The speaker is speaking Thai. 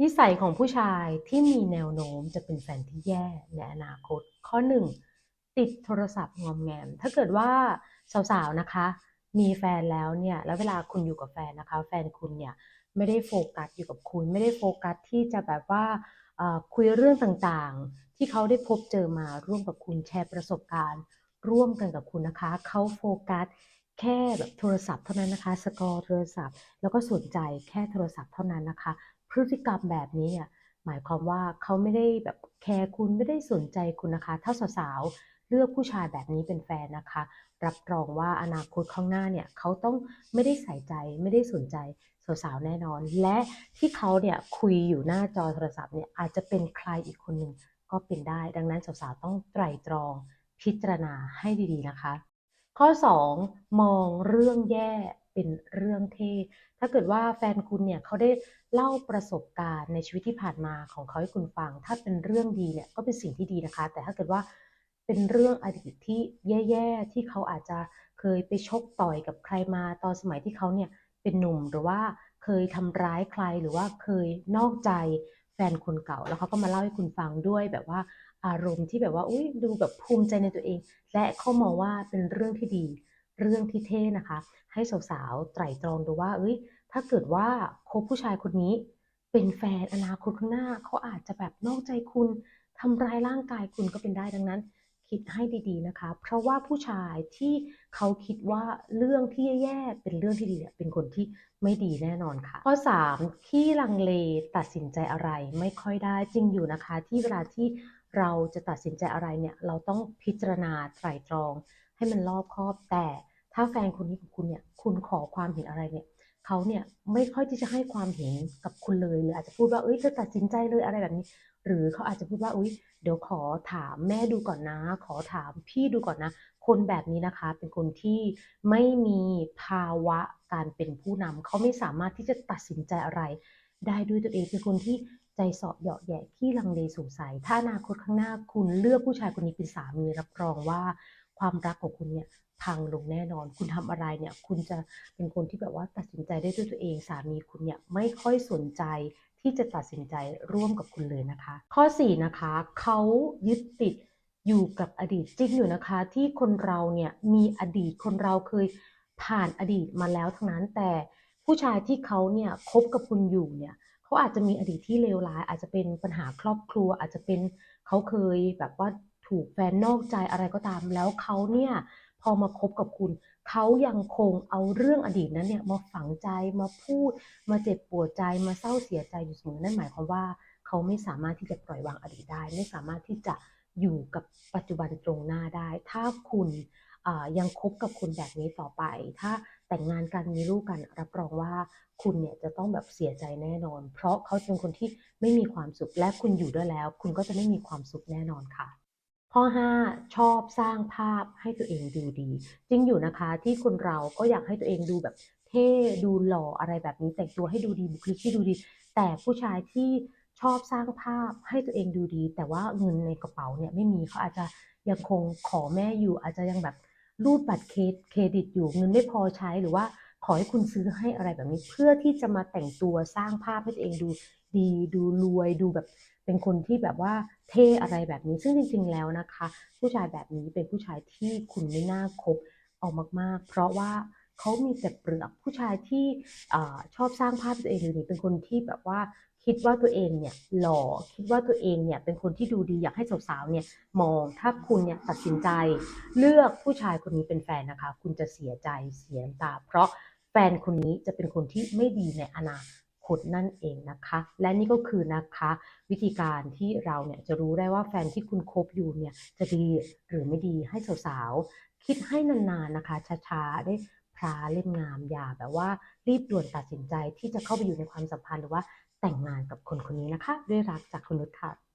นิสัยของผู้ชายที่มีแนวโน้มจะเป็นแฟนที่แย่ในอนาคต ข้อหนึ่งติดโทรศัพท์งอมแงม ถ้าเกิดว่าสาวๆนะคะ มีแฟนแล้วเนี่ยแล้วเวลาคุณอยู่กับแฟนนะคะ แฟนคุณเนี่ยไม่ได้โฟกัสอยู่กับคุณ ไม่ได้โฟกัสที่จะแบบว่าคุยเรื่องต่างๆ ที่เขาได้พบเจอมาร่วมกับคุณแชร์ประสบการณ์ ร่วมกันกับคุณนะคะเขาโฟกัสแค่แบบโทรศัพท์เท่านั้นนะคะ สกอร์โทรศัพท์ แล้วก็สนใจแค่โทรศัพท์เท่านั้นนะคะ พฤติกรรมแบบนี้เนี่ยหมายความว่าเขาไม่ได้แบบแคร์คุณไม่ได้สนใจคุณนะคะ ถ้าสาวๆเลือกผู้ชายแบบนี้เป็นแฟนนะคะ รับรองว่าอนาคตข้างหน้าเนี่ยเขาต้องไม่ได้ใส่ใจไม่ได้สนใจสาวๆแน่นอน และที่เขาเนี่ยคุยอยู่หน้าจอโทรศัพท์เนี่ยอาจจะเป็นใครอีกคนหนึ่งก็เป็นได้ ดังนั้นสาวๆต้องไตร่ตรองพิจารณาให้ดีๆนะคะ ข้อ 2 มองเรื่องแย่ เป็นเรื่องเท่ถ้าเกิดว่าแฟนคุณเนี่ยเขาได้เล่าประสบการณ์ในชีวิตที่ผ่านมาของเขาให้คุณฟัง ถ้าเป็นเรื่องดีเนี่ยก็เป็นสิ่งที่ดีนะคะ แต่ถ้าเกิดว่าเป็นเรื่องอดีตที่แย่ๆที่เขาอาจจะเคยไปชกต่อยกับใครมาตอนสมัยที่เขาเนี่ยเป็นหนุ่มหรือว่าเคยทำร้ายใครหรือว่าเคยนอกใจแฟนคนเก่า แล้วเขาก็มาเล่าให้คุณฟังด้วยแบบว่าอารมณ์ที่แบบว่าอุ้ยดูแบบภูมิใจในตัวเอง และเขามองว่าเป็นเรื่องที่ดี เรื่องที่เท่นะคะ ให้สาวๆไตร่ตรองดูว่า เอ้ย ถ้าเกิดว่าคบผู้ชายคนนี้ เป็นแฟนอนาคตข้างหน้าเขาอาจจะแบบนอกใจคุณทำร้ายร่างกายคุณก็เป็นได้ดังนั้น คิดให้ดีๆนะคะ เพราะว่าผู้ชายที่เขาคิดว่าเรื่องที่แย่ๆเป็นเรื่องที่ดีเนี่ยเป็นคนที่ไม่ดีแน่นอนค่ะ ข้อ 3 ที่ลังเลตัดสินใจอะไรไม่ค่อยได้จริงอยู่นะคะ ที่เวลาที่เราจะตัดสินใจอะไรเนี่ยเราต้องพิจารณาไตร่ตรอง ให้มันรอบคอบแต่ ถ้าแฟนคนนี้ของคุณเนี่ยคุณขอความเห็นอะไรเนี่ยเขาเนี่ยไม่ค่อยที่จะให้ความเห็นกับคุณเลยหรืออาจจะพูดว่าเอ้ยเธอตัดสินใจเลยอะไรแบบนี้ หรือเขาอาจจะพูดว่าอุ้ยเดี๋ยวขอถามแม่ดูก่อนนะ ขอถามพี่ดูก่อนนะ คนแบบนี้นะคะ เป็นคนที่ไม่มีภาวะการเป็นผู้นำเขาไม่สามารถที่จะตัดสินใจอะไร ได้ด้วยตัวเองเป็นคนที่ใจเสาะเหยาะแย่ขี้ลังเลสงสัย ถ้าอนาคตข้างหน้าคุณเลือกผู้ชายคนนี้เป็นสามีรับรองว่าความรักของคุณเนี่ย พังลงแน่นอน คุณทำอะไรเนี่ย คุณจะเป็นคนที่แบบว่าตัดสินใจได้ด้วยตัวเอง สามีคุณเนี่ยไม่ค่อยสนใจที่จะตัดสินใจร่วมกับคุณเลยนะคะ ข้อ 4 นะคะเขายึดติดอยู่กับอดีตจริงอยู่นะคะ ที่คนเราเนี่ยมีอดีตคนเราเคยผ่านอดีตมาแล้วทั้งนั้นแต่ผู้ชายที่เขาเนี่ยคบกับคุณอยู่เนี่ยเขาอาจจะมีอดีตที่เลวร้าย อาจจะเป็นปัญหาครอบครัว อาจจะเป็นเขาเคยแบบว่าถูกแฟนนอกใจอะไรก็ตาม แล้วเขาเนี่ย พอมาคบกับคุณ เขายังคงเอาเรื่องอดีตนั้นเนี่ยมาฝังใจมาพูด มาเจ็บปวดใจมาเศร้าเสียใจอยู่เสมอนั่นหมายความว่า เขาไม่สามารถที่จะปล่อยวางอดีตได้ ไม่สามารถที่จะอยู่กับปัจจุบันตรงหน้าได้ ถ้าคุณยังคบกับคุณแบบนี้ต่อไป ถ้าแต่งงานกันมีลูกกันรับรองว่าคุณเนี่ยจะต้องแบบเสียใจแน่นอน เพราะเขาเป็นคนที่ไม่มีความสุขและคุณอยู่ด้วยแล้ว คุณก็จะไม่มีความสุขแน่นอนค่ะ ข้อ 5 ชอบสร้างภาพให้ตัวเองดูดี จริงอยู่นะคะที่คนเราก็อยากให้ตัวเองดูแบบเท่ดูหล่ออะไรแบบนี้แต่งตัวให้ดูดีบุคลิกที่ดูดี แต่ผู้ชายที่ชอบสร้างภาพให้ตัวเองดูดี แต่ว่าเงินในกระเป๋าเนี่ยไม่มีเขาอาจจะยังคงขอแม่อยู่อาจจะยังแบบรูดบัตรเครดิตอยู่เงินไม่พอใช้หรือว่า ขอให้คุณซื้อให้อะไรแบบนี้ เพื่อที่จะมาแต่งตัวสร้างภาพให้ตัวเองดูดีดูรวยดูแบบเป็นคนที่แบบว่าเท่อะไรแบบนี้ ซึ่งจริงๆแล้วนะคะ ผู้ชายแบบนี้เป็นผู้ชายที่คุณไม่น่าคบเอามากๆ เพราะว่าเขามีแต่เปลือกผู้ชายที่ชอบสร้างภาพตัวเองหรือเป็นคนที่แบบว่าคิดว่าตัวเองเนี่ยหล่อคิดว่าตัวเองเนี่ยเป็นคนที่ดูดีอยากให้สาวๆเนี่ยมองถ้าคุณเนี่ยตัดสินใจ เลือกผู้ชายคนนี้เป็นแฟนนะคะ คุณจะเสียใจเสียตา เพราะ แฟนคนนี้จะเป็นคนที่ไม่ดีในอนาคตนั่นเองนะคะ และนี่ก็คือนะคะวิธีการที่เราเนี่ยจะรู้ได้ว่าแฟนที่คุณคบอยู่เนี่ยจะดีหรือไม่ดีให้สาวๆ คิดให้นานๆนะคะ ช้าๆ ได้พราเล่มงามอย่าแบบว่ารีบด่วนตัดสินใจที่จะเข้าไปอยู่ในความสัมพันธ์หรือว่าแต่งงานกับคนคนนี้นะคะ ด้วยรักจากคุณนุชค่ะ